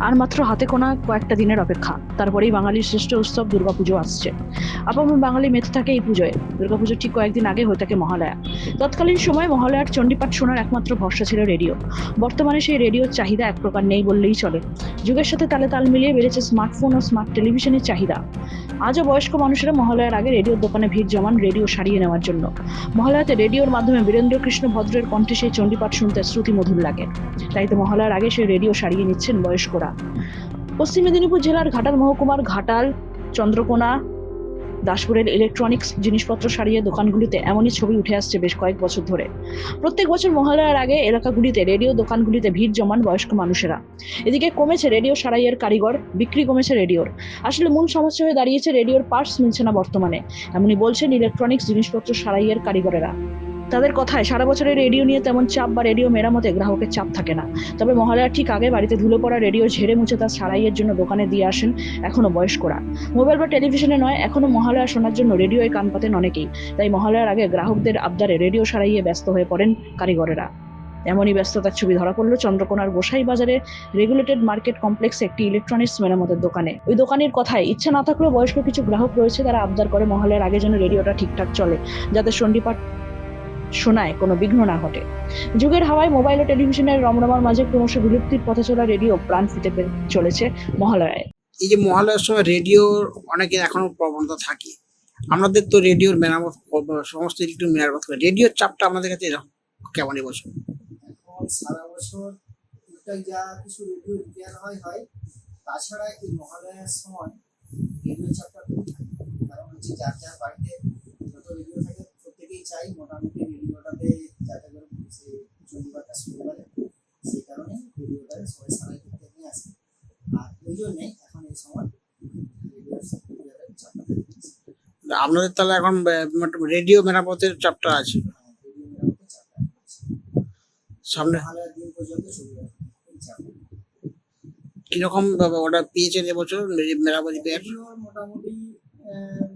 আর মাত্র হাতে কোনা কয়েকটা দিনের অপেক্ষা। তারপরেই বাঙালির শ্রেষ্ঠ উৎসব দুর্গাপুজো আসছে। আপামর বাঙালি মেতে থাকে এই পুজোয়। দুর্গাপুজোর ঠিক কয়েকদিন আগে হয়ে থাকে মহালয়া। তৎকালীন সময় মহালয়ার চণ্ডীপাঠ শোনার একমাত্র ভরসা ছিল রেডিও। বর্তমানে সেই রেডিওর চাহিদা এক প্রকার নেই বললেই চলে। যুগের সাথে তালে তাল মিলিয়ে বেড়েছে স্মার্টফোন ও স্মার্ট টেলিভিশনের চাহিদা। আজও বয়স্ক মানুষেরা মহালয়ার আগে রেডিওর দোকানে ভিড় জমান রেডিও সারিয়ে নেওয়ার জন্য। মহালয়াতে রেডিওর মাধ্যমে বীরেন্দ্র কৃষ্ণ ভদ্রের কণ্ঠে সেই চণ্ডীপাঠ শুনতে শ্রুতি মধুর লাগে। তাই তো মহালয়ার আগে সেই রেডিও সারিয়ে নিচ্ছেন বয়স্করা। পশ্চিম মেদিনীপুর জেলার ঘাটাল মহকুমার ঘাটাল, চন্দ্রকোনা, দাসপুরের ইলেকট্রনিক্স জিনিসপত্র সারিয়ে দোকানগুলিতে এমনই ছবি উঠে আসছে বেশ কয়েক বছর ধরে। প্রত্যেক বছর মহালয়ার আগে এলাকাগুলিতে রেডিও দোকানগুলিতে ভিড় জমান বয়স্ক মানুষেরা। এদিকে কমেছে রেডিও সারাইয়ের কারিগর, বিক্রি কমেছে রেডিওর। আসলে মূল সমস্যা হয়ে দাঁড়িয়েছে রেডিওর পার্টস মিলছে না বর্তমানে, এমনই বলছেন ইলেকট্রনিক্স জিনিসপত্র সারাইয়ের কারিগরেরা। তাদের কথায় সারা বছরের রেডিও নিয়ে তেমন চাপ বা রেডিও মেরামতে গ্রাহকের চাপ থাকে না। তবে মহালয়ার ঠিক আগে বাড়িতে ধুলো পড়া রেডিও ঝেড়ে মুছে তার সারাইয়ের জন্য দোকানে দিয়ে আসেন এখনও বয়স্করা। মোবাইল বা টেলিভিশনে নয়, এখনও মহালয়া শোনার জন্য রেডিওয় কান পাতেন অনেকেই। তাই মহালয়ার আগে গ্রাহকদের আবদারে রেডিও সারাইয়ে ব্যস্ত হয়ে পড়েন কারিগরেরা। এমনই ব্যস্ততার ছবি ধরা পড়ল চন্দ্রকোনার গোসাই বাজারে রেগুলেটেড মার্কেট কমপ্লেক্সে একটি ইলেকট্রনিক্স মেরামতের দোকানে। ওই দোকানের কথায়, ইচ্ছা না থাকলেও বয়স্ক কিছু গ্রাহক রয়েছে তারা আবদার করে মহালয়ার আগে যেন রেডিওটা ঠিকঠাক চলে, যাতে সন্ধিপাঠ শোনায় কোনো বিঘ্ন না ঘটে। যুগের হাওয়ায় মোবাইল ও টেলিভিশনের রমরমার মাঝে ক্রমশ বিলুপ্তির পথে চলা রেডিও প্রাণ ফিতে চলেছে মহালয়ায়। এই যে মহালয়ার সময় রেডিওর অনেকের এখনও প্রবণতা থাকে। আমাদের তো রেডিওর মেরামত সমস্ত একটু মেরামত করে। রেডিওর চাপটা আমাদের কাছে এরকম। কেমন এবছর এখন সারা বছর যা কিছু রেডিও রিপেয়ার হয় হয় তাছাড়া এই মহালয়ার সময় রেডিও চাপটা কারণ হচ্ছে যার যার বাড়িতে যত রেডিও থাকে প্রত্যেকেই চাই মোটামুটি রেডিওটাতে যাতে করে সে চন্ডিবারটা শুনতে পারে সেই কারণে রেডিওটাকে সবাই সারাই করতে নিয়ে আসে। আর ওই এখন এই সময় আপনাদের তাহলে এখন রেডিও মেরামতের চাপটা আছে। সামনে। কীরকম অর্ডার পেয়েছেন এবছর মেরামতি রেডিওর মোটামুটি আম,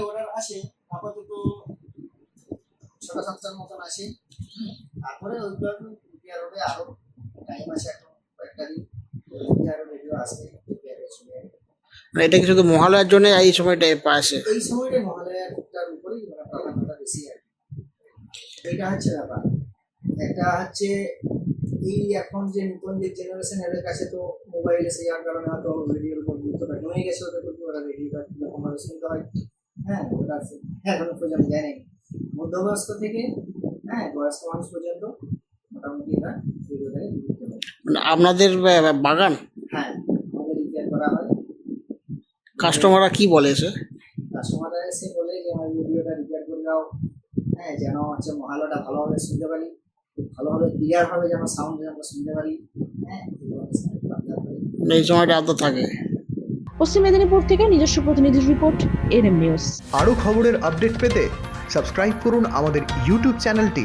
অর্ডার আসে আপাতত ছটা সাতটার মতন আসে তারপরে ওইগুলো হবে আরও টাইম আছে এখন কয়েকটা দিন আরও রেডিও আসবে। মানে এটা কি শুধু মহালয়ার জন্য এই সময়টা আসে এই সময়টা মহালয়াটার উপরেই মানে প্রাধান্যটা বেশি আর। এটা হচ্ছে ব্যাপার। এটা হচ্ছে এই এখন যে নতুন যে জেনারেশন এদের কাছে তো মোবাইল এসে যাওয়ার কারণে হয়তো রেডিওর উপর গুরুত্বটা কমে গেছে ওদের প্রতি ওরা রেডিওটা কিরকমভাবে শুনতে হয়। হ্যাঁ ওটা হ্যাঁ এখনও পর্যন্ত জানেন। মধ্যবয়স্ক থেকে হ্যাঁ বয়স্ক মানুষ পর্যন্ত মোটামুটি এটা রেডিওটাকে মানে আপনাদের বাগান? হ্যাঁ আমাদের রিপেয়ার করা হয়। কাস্টমাররা কি বলে এসে? কাস্টমাররা এসে বলে যে আমার ভিডিওটা রিপেয়ার করে দাও। হ্যাঁ যেন হচ্ছে মহালয়াটা ভালোভাবে শুনতে পারি। খুব ভালোভাবে ক্লিয়ার হবে যেন সাউন্ড যেন শুনতে পারি। হ্যাঁ। মানে এই সময়টা আদর থাকে? পশ্চিম মেদিনীপুর থেকে নিজস্ব প্রতিনিধির রিপোর্ট এনএম নিউজ আরও খবরের আপডেট পেতে সাবস্ক্রাইব করুন আমাদের ইউটিউব চ্যানেলটি